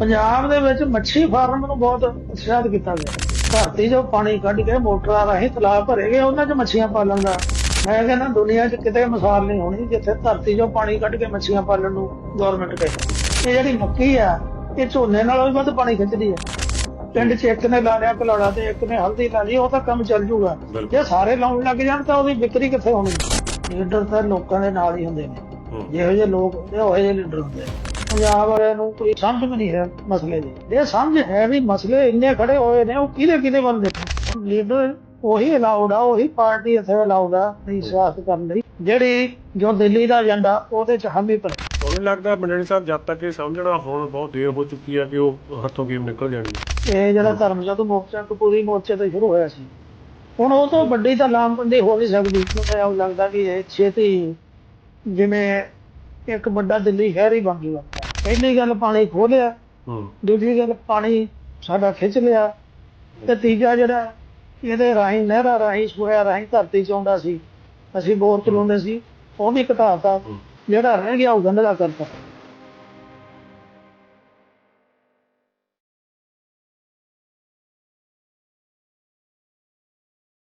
ਪੰਜਾਬ ਦੇ ਵਿੱਚ ਮੱਛੀ ਫਾਰਮ ਨੂੰ ਬਹੁਤ ਉਤਸ਼ਾਹਿਤ ਕੀਤਾ ਗਿਆ। ਧਰਤੀ 'ਚੋਂ ਪਾਣੀ ਕੱਢ ਕੇ ਮੋਟਰਾਂ ਰਾਹੀਂ ਤਲਾਬ ਭਰੇ ਗਏ ਉਹਨਾਂ 'ਚ ਮੱਛੀਆਂ ਪਾਲਣ ਦਾ। ਮੈਂ ਕਹਿੰਦਾ ਦੁਨੀਆ 'ਚ ਕਿਤੇ ਮਿਸਾਲ ਨਹੀਂ ਹੋਣੀ ਜਿੱਥੇ ਧਰਤੀ 'ਚੋਂ ਪਾਣੀ ਕੱਢ ਕੇ ਮੱਛੀਆਂ ਪਾਲਣ ਨੂੰ ਗਵਰਨਮੈਂਟ ਕਹੇ। ਇਹ ਜਿਹੜੀ ਮੱਕੀ ਆ ਇਹ ਝੋਨੇ ਨਾਲੋਂ ਵੀ ਵੱਧ ਪਾਣੀ ਖਿੱਚਦੀ ਆ। ਪਿੰਡ 'ਚ ਇੱਕ ਨੇ ਲਾ ਲਿਆ ਕਲੋੜਾ ਤੇ ਇੱਕ ਨੇ ਹਲਦੀ ਲਾ ਲਈ ਉਹ ਤਾਂ ਕੰਮ ਚੱਲ ਜੂਗਾ। ਜੇ ਸਾਰੇ ਲਾਉਣ ਲੱਗ ਜਾਣ ਤਾਂ ਉਹਦੀ ਵਿਕਰੀ ਕਿੱਥੇ ਹੋਣੀ? ਲੀਡਰ ਤਾਂ ਲੋਕਾਂ ਦੇ ਨਾਲ ਹੀ ਹੁੰਦੇ ਨੇ। ਹੂੰ। ਜਿਹੋ ਜਿਹੇ ਲੋਕ ਹੁੰਦੇ ਜਿਹੇ ਲੀਡਰ ਹੁੰਦੇ ਆ। ਪੰਜਾਬ ਵਾਲਿਆਂ ਨੂੰ ਕੋਈ ਸਮਝ ਨਹੀਂ ਹੈ ਮਸਲੇ ਦੀ। ਇਹ ਸਮਝ ਹੈ ਵੀ ਮਸਲੇ ਇੰਨੇ ਖੜੇ ਹੋਏ ਨੇ ਉਹ ਕਿਹਦੇ ਕਿਹਦੇ ਵੱਲ ਦੇਖੋ? ਲੀਡਰ ਉਹੀ ਅਲਾਉਡ ਆ ਉਹੀ ਪਾਰਟੀ ਇੱਥੇ ਅਲਾਉਡ ਆ ਨਹੀਂ ਸਿਆਸਤ ਕਰਨ ਲਈ। ਜਿਹੜੀ ਜੋ ਦਿੱਲੀ ਦਾ ਏਜੰਡਾ ਉਹਦੇ ਚ ਹਮੀ ਪਰ ਤੁਹਾਨੂੰ ਲੱਗਦਾ ਮੰਡਲੀ ਸਾਹਿਬ ਜਦ ਤੱਕ ਇਹ ਸਮਝਣਾ ਹੁਣ ਬਹੁਤ ਦੇਰ ਹੋ ਚੁੱਕੀ ਆ ਕਿ ਉਹ ਹੱਥੋਂ ਗੇਮ ਨਿਕਲ ਜਾਣੀ। ਇਹ ਜਿਹੜਾ ਧਰਮ ਜਦ ਮੋਰਚਾ ਕਪੂਰੀ ਮੋਰਚੇ ਤੋਂ ਸ਼ੁਰੂ ਹੋਇਆ ਸੀ। ਹੁਣ ਉਹ ਤੋਂ ਵੱਡੀ ਤਾਂ ਲਾਮਬੰਦੀ ਹੋ ਨਹੀਂ ਸਕਦੀ। ਮੈਨੂੰ ਲੱਗਦਾ ਕਿ ਇਹ ਛੇਤੀ ਜਿਵੇਂ ਇੱਕ ਵੱਡਾ ਦਿੱਲੀ ਸ਼ਹਿਰ ਹੀ ਬਣ ਜੂਗਾ। ਪਹਿਲੀ ਗੱਲ ਪਾਣੀ ਖੋਲਿਆ ਹੂੰ। ਦੂਜੀ ਗੱਲ ਪਾਣੀ ਸਾਡਾ ਖਿੱਚ ਲਿਆ ਤੇ ਤੀਜਾ ਜਿਹੜਾ ਇਹਦੇ ਰਾਹੀਂ ਨਹਿਰਾਂ ਰਾਹੀਂ ਸੂਇਆ ਰਾਹੀਂ ਧਰਤੀ ਚ ਆਉਂਦਾ ਸੀ ਅਸੀਂ ਬੋਰ ਚਲਾਉਂਦੇ ਸੀ ਉਹ ਵੀ ਘਟਾਤਾ ਜਿਹੜਾ ਰਹਿ ਗਿਆ ਉਹ ਗੰਦਲਾ ਕਰਤਾ।